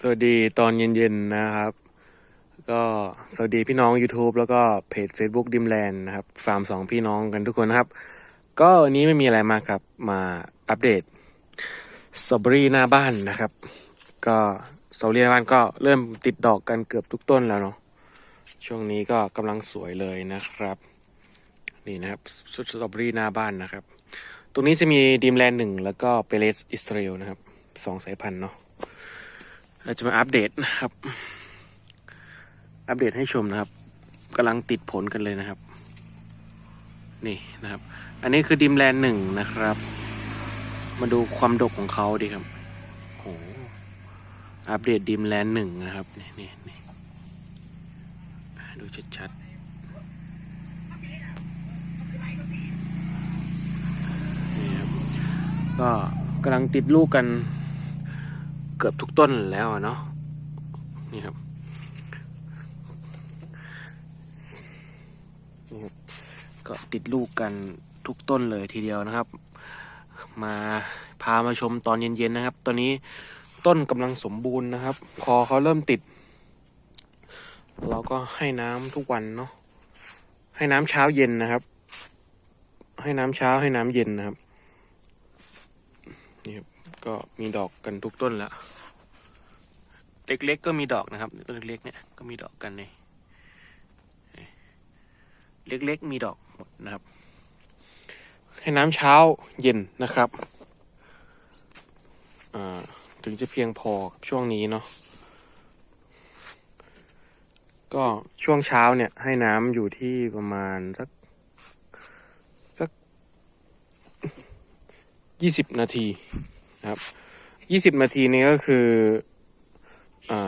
สวัสดีตอนเย็นๆนะครับ ก็สวัสดีพี่น้อง YouTube แล้วก็เพจ Facebook ดิมแลนด์นะครับฟาร์มสองพี่น้องกันทุกคนนะครับ ก็วันนี้ไม่มีอะไรมากครับมาอัปเดตสตรอเบอรี่หน้าบ้านนะครับ ก็สตรอเบอรี่หน้าบ้านก็เริ่มติดดอกกันเกือบทุกต้นแล้วเนาะช่วงนี้ก็กำลังสวยเลยนะครับ นี่นะครับสตรอเบอรี่หน้าบ้านนะครับ ตรงนี้จะมีดิมแลนด์หนึ่งแล้วก็เปเลสอิสราเอลนะครับสองสายพันธุ์เนาะ เราจะมาอัปเดตนะครับ อัปเดตให้ชมนะครับกำลังติดผลกันเลยนะครับ นี่นะครับ อันนี้คือดิมแลนด์หนึ่งนะครับ มาดูความดกของเขาดีครับโหอัปเดตดิมแลนด์หนึ่งนะครับนี่นี่นี่ดูชัดๆนี่ครับก็กำลังติดลูกกัน เกือบทุกต้นแล้วเนาะนี่ครับนี่ครับ ก็ติดลูกกันทุกต้นเลยทีเดียวนะครับ มาพามาชมตอนเย็นๆนะครับ ตอนนี้ต้นกำลังสมบูรณ์นะครับ พอเขาเริ่มติด เราก็ให้น้ำทุกวันเนาะให้น้ำเช้าเย็นนะครับ ให้น้ำเช้าให้น้ำเย็นนะครับนี่ครับ ก็มีดอกกันทุกต้นแล้ว เล็กๆก็มีดอกนะครับ ต้นเล็กๆเนี่ยก็มีดอกกันนี่เล็กๆมีดอกหมดนะครับ ให้น้ำเช้าเย็นนะครับถึงจะเพียงพอช่วงนี้เนาะก็ช่วงเช้าเนี่ยให้น้ำอยู่ที่ประมาณสักสักยี่สิบนาที นะครับยี่สิบนาทีนี้ก็คืออ่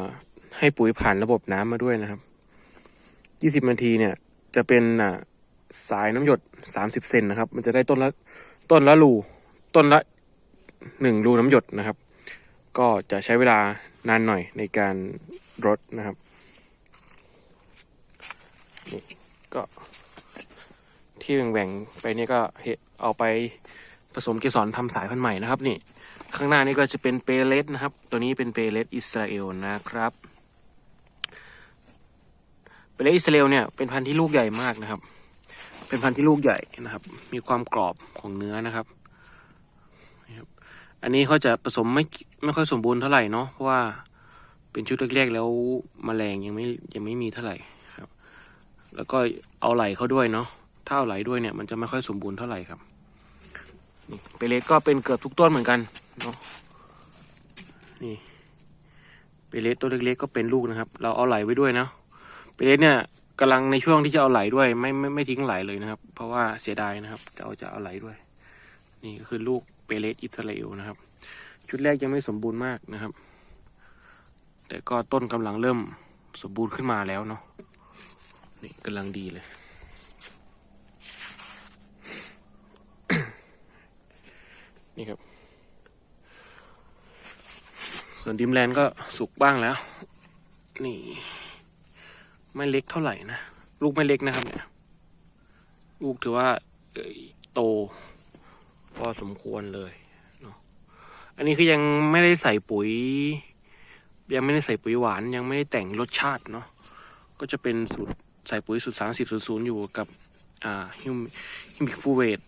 ให้ปุ๋ยผ่านระบบน้ำมาด้วยนะครับยี่สิบนาทีเนี่ย จะเป็นอ่าสายน้ำหยดสามสิบเซนนะครับ มันจะได้ต้นละต้นละรูต้นละหนึ่งรูน้ำหยดนะครับ ก็จะใช้เวลานานหน่อยในการรดนะครับนี่ก็ที่แหว่งๆไปนี่ก็เฮเอาไปผสมเกสรทำสายพันธุ์ใหม่นะครับนี่ ข้างหน้านี่ก็จะเป็นเปเลสนะครับ ตัวนี้เป็นเปเลสอิสราเอลนะครับ เปเลสอิสราเอลเนี่ยเป็นพันธุ์ที่ลูกใหญ่มากนะครับ เป็นพันธุ์ที่ลูกใหญ่นะครับ มีความกรอบของเนื้อนะครับ อันนี้เขาจะผสมไม่ไม่ค่อยสมบูรณ์เท่าไหร่เนาะ เพราะว่าเป็นชุดแรกๆแล้วมแมลงยังไม่ยังไม่มีเท่าไหร่ครับ แล้วก็เอาไหลเขาด้วยเนาะ ถ้าเอาไหลด้วยเนี่ยมันจะไม่ค่อยสมบูรณ์เท่าไหร่ครับเปเลสก็เป็นเกือบทุกต้นเหมือนกัน นี่เปเลสตัวเล็กๆก็เป็นลูกนะครับ เราเอาไหลไว้ด้วยนะเปเลสเนี่ยกำลังในช่วงที่จะเอาไหลด้วยไม่ไม่ไม่ทิ้งไหลเลยนะครับ เพราะว่าเสียดายนะครับเราจะเอาไหลด้วย นี่ก็คือลูกเปเลสอิสราเอลนะครับ ชุดแรกยังไม่สมบูรณ์มากนะครับ แต่ก็ต้นกำลังเริ่มสมบูรณ์ขึ้นมาแล้วเนาะนี่กำลังดีเลย นี่ครับ ส่วนดิมแลนด์ก็สุกบ้างแล้ว นี่ ไม่เล็กเท่าไหร่นะ ลูกไม่เล็กนะครับเนี่ย ลูกถือว่าโต พอสมควรเลยเนาะอันนี้คือยังไม่ได้ใส่ปุ๋ย ยังไม่ได้ใส่ปุ๋ยหวาน ยังไม่ได้แต่งรสชาติเนาะก็จะเป็นสูตรใส่ปุ๋ยสูตรสามสิบศูนย์อยู่กับอ่าฮิมฮิมิกฟูเวต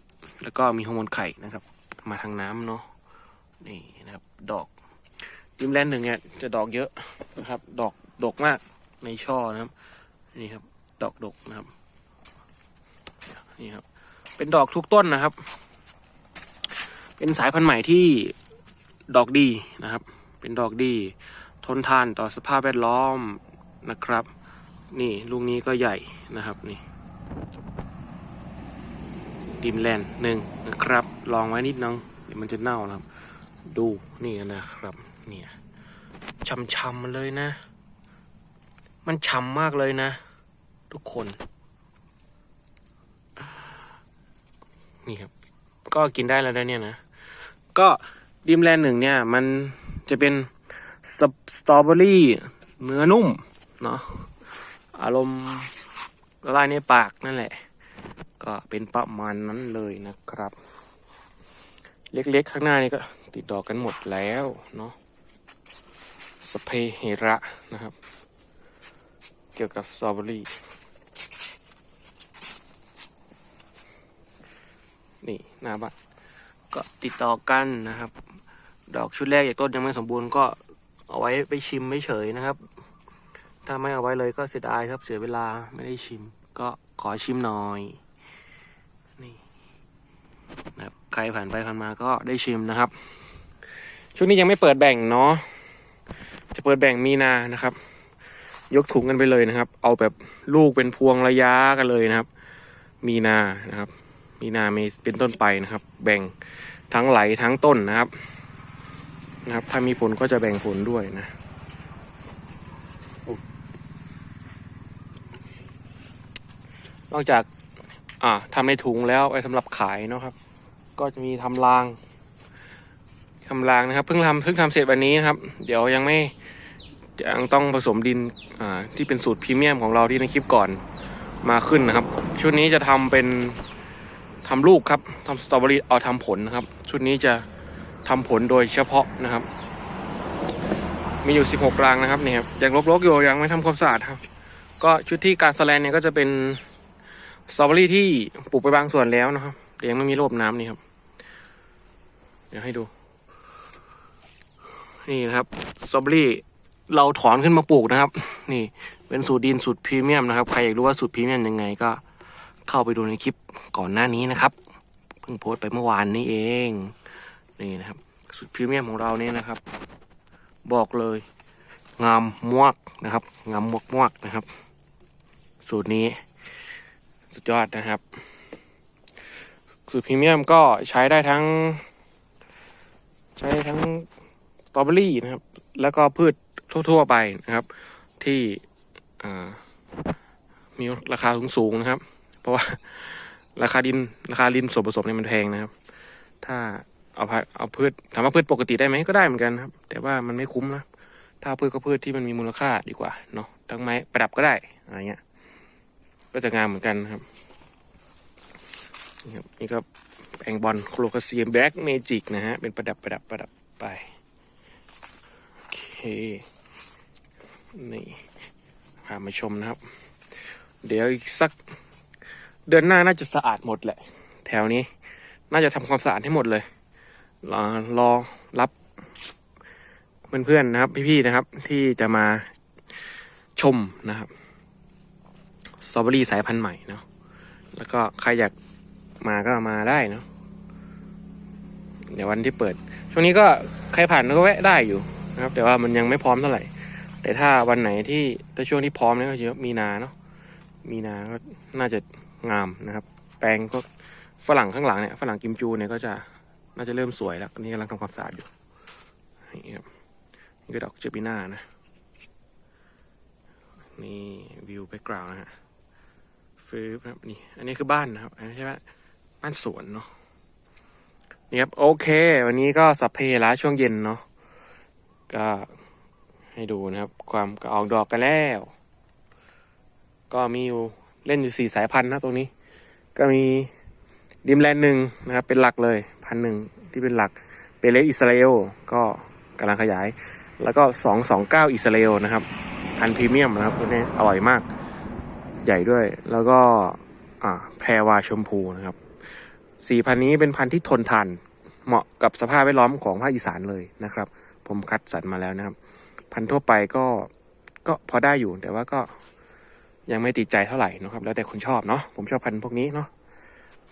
แล้วก็มีฮอร์โมนไข่นะครับ มาทางน้ำเนาะนี่นะครับ ดอก ดิมแลนด์หนึ่งเนี่ยจะดอกเยอะนะครับ ดอกดกมากในช่อนะครับ นี่ครับ ดอกดกนะครับ นี่ครับ เป็นดอกทุกต้นนะครับ เป็นสายพันธุ์ใหม่ที่ดอกดีนะครับ เป็นดอกดี ทนทานต่อสภาพแวดล้อมนะครับ นี่ลูกนี้ก็ใหญ่นะครับนี่ดิมแลนด์หนึ่งนะครับ ลองไว้นิดนึงเดี๋ยวมันจะเน่านะครับ ดูนี่นะครับ เนี่ยช่ำๆเลยนะ มันฉ่ำมากเลยนะ ทุกคน นี่ครับ ก็กินได้แล้วนะเนี่ยนะ ก็ดิมแลนหนึ่งเนี่ย มันจะเป็นสสตรอเบอรี่เนื้อนุ่ม เนาะอารมณ์ละลายในปากนั่นแหละ ก็เป็นประมาณนั้นเลยนะครับ เล็กๆ ข้างหน้านี่ก็ติดดอกกันหมดแล้วเนาะ สเปเฮระนะครับ เกี่ยวกับสตรอเบอรี่ นี่หน้าบ้านก็ติดต่อกันนะครับ ดอกชุดแรกจากต้นยังไม่สมบูรณ์ก็เอาไว้ไปชิมไม่เฉยนะครับ ถ้าไม่เอาไว้เลยก็เสียดายครับเสียเวลาไม่ได้ชิม ก็ขอชิมหน่อยนี่นะครับใครผ่านไปผ่านมาก็ได้ชิมนะครับ ช่วงนี้ยังไม่เปิดแบ่งเนาะ จะเปิดแบ่งมีนานะครับ ยกถุงกันไปเลยนะครับ เอาแบบลูกเป็นพวงระยะกันเลยนะครับ มีนานะครับ มีนาเมษเป็นต้นไปนะครับ แบ่งทั้งไหลทั้งต้นนะครับ นะครับ ถ้ามีผลก็จะแบ่งผลด้วยนะนอกจากอ่าทำในถุงแล้วไว้สำหรับขายเนาะครับ ก็จะมีทำรางทำรางนะครับ เพิ่งทำเพิ่งทำเสร็จวันนี้นะครับ เดี๋ยวยังไม่ ยังต้องผสมดินที่เป็นสูตรพรีเมียมของเราที่ในคลิปก่อนมาขึ้นนะครับ ชุดนี้จะทำเป็นทำลูกครับทำสตรอเบอรี่เอาทำผลนะครับ ชุดนี้จะทำผลโดยเฉพาะนะครับ มีอยู่ 16 รางนะครับนี่ครับยังรกๆอยู่ยังไม่ทำความสะอาดครับ ก็ชุดที่การสแลนเนี่ยก็จะเป็นสตรอเบอรี่ที่ปลูกไปบางส่วนแล้วนะครับแต่ยังไม่มีระบบน้ำนี่ครับ เดี๋ยวให้ดู นี่นะครับสตรอเบอรี่ เราถอนขึ้นมาปลูกนะครับ นี่เป็นสูตรดินสูตรพรีเมียมนะครับ ใครอยากรู้ว่าสูตรพรีเมียมยังไงก็เข้าไปดูในคลิปก่อนหน้านี้นะครับ เพิ่งโพสต์ไปเมื่อวานนี้เอง นี่นะครับ สูตรพรีเมียมของเราเนี่ยนะครับ บอกเลย งามมวกนะครับ งามมวกมวกนะครับ สูตรนี้ สุดยอดนะครับ สูตรพรีเมียมก็ใช้ได้ทั้ง ใช้ทั้งสตรอเบอรี่นะครับ แล้วก็พืช ทั่วๆไปนะครับ ที่มีราคาสูงๆนะครับ เพราะว่าราคาดินราคาดินส่วนผสมเนี่ยมันแพงนะครับ ถ้าเอาพัดเอาพืชถามว่าพืชปกติได้ไหมก็ได้เหมือนกันครับ แต่ว่ามันไม่คุ้มนะถ้าเอาพืชก็พืชที่มันมีมูลค่าดีกว่าเนาะทั้งไม้ประดับก็ได้อะไรเงี้ย ก็จะงามเหมือนกันนะครับนี่ครับนี่ก็แองบอลโครคาเซียมแบล็กเมจิกนะฮะเป็นประดับประดับประดับไปโอเค นี่พามาชมนะครับ เดี๋ยวอีกสักเดือนหน้าน่าจะสะอาดหมดแหละ แถวนี้น่าจะทำความสะอาดให้หมดเลย รอรอรับเพื่อนๆนะครับ พี่ๆนะครับ ที่จะมาชมนะครับสตรอเบอรี่สายพันธุ์ใหม่เนาะแล้วก็ใครอยากมาก็มาได้เนาะเดี๋ยววันที่เปิด ช่วงนี้ก็ใครผ่านก็แวะได้อยู่นะครับ แต่ว่ามันยังไม่พร้อมเท่าไหร่ แต่ถ้าวันไหนที่ถ้าช่วงที่พร้อมเนี่ยก็เยอะมีนาเนาะมีนาก็น่าจะงามนะครับ แปลงก็ฝรั่งข้างหลังเนี่ยฝรั่งกิมจูเนี่ยก็จะน่าจะเริ่มสวยแล้วนี่กำลังทำความสะอาดอยู่นี่ครับนี่ก็ดอกเจอปีน้านะนี่วิวแบ็กกราวน์นะฮะฟืบนะครับนี่ อันนี้คือบ้านนะครับอันนี้ใช่ไหมบ้านสวนเนาะนี่ครับโอเค วันนี้ก็สัพเพละช่วงเย็นเนาะก็ ให้ดูนะครับ ความก็ออกดอกกันแล้ว ก็มีอยู่เล่นอยู่สี่สายพันธุ์นะตรงนี้ ก็มีดิมแลนด์หนึ่งนะครับ เป็นหลักเลยพันหนึ่งที่เป็นหลักเปเลอิสราเอลก็กำลังขยาย แล้วก็สองสองเก้าอิสราเอลนะครับ พันพรีเมียมนะครับตัวนี้อร่อยมาก ใหญ่ด้วย แล้วก็อ่าแพรวาชมพูนะครับสี่พันธุ์นี้เป็นพันธุ์ที่ทนทานเหมาะกับสภาพแวดล้อมของภาคอีสานเลยนะครับ ผมคัดสรรมาแล้วนะครับ พันธุ์ทั่วไปก็ก็พอได้อยู่แต่ว่าก็ยังไม่ติดใจเท่าไหร่นะครับ แล้วแต่คนชอบเนาะผมชอบพันธุ์พวกนี้เนาะ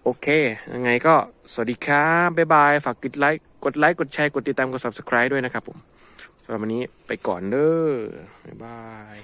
โอเค ยังไงก็สวัสดีครับ บ๊ายบาย ฝากกดไลค์กดไลค์กดแชร์กดติดตามกด subscribe ด้วยนะครับผมสำหรับวันนี้ไปก่อนเด้อบ๊ายบาย